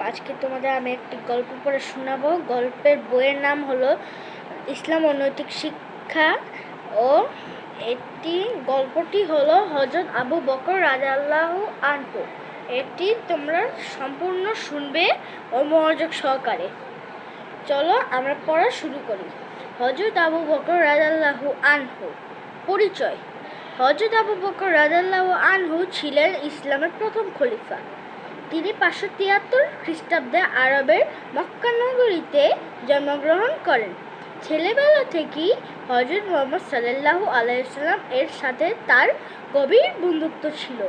আজকে তোমাদের আমি একটি গল্প পড়ে শোনাবো। গল্পের বইয়ের নাম হলো ইসলাম ও নৈতিক শিক্ষা ও এটি গল্পটি হলো হজরত আবু বকর রাজাল্লাহ আনহু। এটি তোমরা সম্পূর্ণ শুনবে ও মনোযোগ সহকারে। চলো আমরা পড়া শুরু করি। হজরত আবু বকর রাজাল্লাহ আনহু, পরিচয়। হজরত আবু বকর রাজাল্লাহ আনহু ছিলেন ইসলামের প্রথম খলিফা। তিনি পাঁচশো তিয়াত্তর খ্রিস্টাব্দে আরবের মক্কানগরীতে জন্মগ্রহণ করেন। ছেলেবেলা থেকেই হজরত মোহাম্মদ সাল্লাল্লাহু আলাইসাল্লাম এর সাথে তার গভীর বন্ধুত্ব ছিল।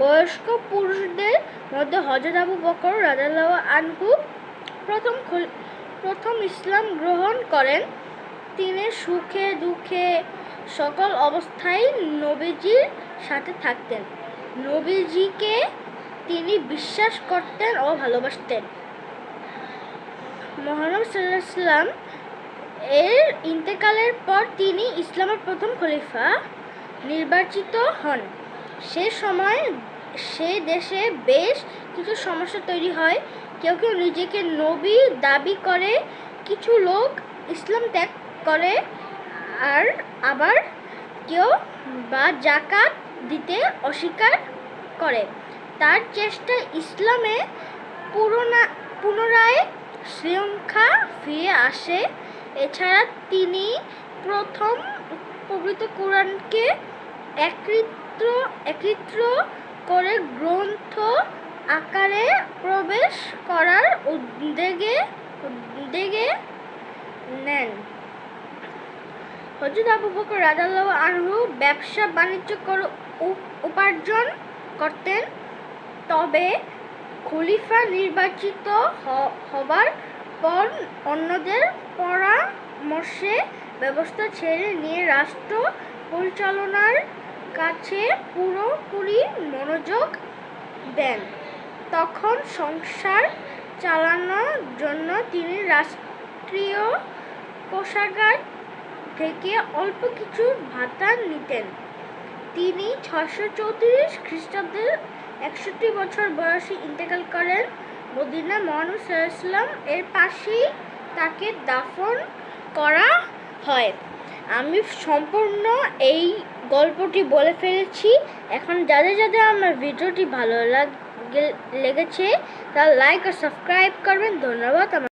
বয়স্ক পুরুষদের মধ্যে হজরত আবু বকর রাজাল্লাহ আনহু প্রথম প্রথম ইসলাম গ্রহণ করেন। তিনি সুখে দুঃখে সকল অবস্থায় নবীজির সাথে থাকতেন। নবীজিকে তিনি বিশ্বাস করতেন ও ভালোবাসতেন। সাল্লাহ সাল্লাম এর ইন্তেকালের পর তিনি ইসলামের প্রথম খলিফা নির্বাচিত হন। সে সময় সে দেশে বেশ কিছু সমস্যা তৈরি হয়। কেউ কেউ নিজেকে নবী দাবি করে, কিছু লোক ইসলাম ত্যাগ করে আর আবার কেউ বা জাকাত দিতে অস্বীকার করে। তার চেষ্টা ইসলামে পুরোনা, পুনরায় শৃঙ্খলা ফিরে আসে। এছাড়া তিনি প্রথম পবিত্র কোরআনকে একত্র একত্র করে গ্রন্থ আকারে প্রবেশ করার উদ্যোগে উদ্যোগে নেন। হজরত আবু বকর রাজাল্লাহ আনহু ব্যবসা বাণিজ্য করে উপার্জন করতেন। তবে খলিফা নির্বাচিত হবার পর অন্যদের পরামর্শে ব্যবস্থা ছেড়ে নিয়ে রাষ্ট্র পরিচালনার কাছে পুরোপুরি মনোযোগ দেন। তখন সংসার চালানোর জন্য তিনি রাষ্ট্রীয় কোষাগার থেকে অল্প কিছু ভাতা নিতেন। তিনি ছশো চৌত্রিশ খ্রিস্টাব্দে একষট্টি বছর বয়সে ইন্তেকাল করেন। মদিনা মহানব সাল্লাম এর পাশেই তাকে দাফন করা হয়। আমি সম্পূর্ণ এই গল্পটি বলে ফেলেছি। এখন যাদের যাদের আমার ভিডিওটি ভালো লাগে, লেগেছে তারা লাইক আর সাবস্ক্রাইব করবেন। ধন্যবাদ আমার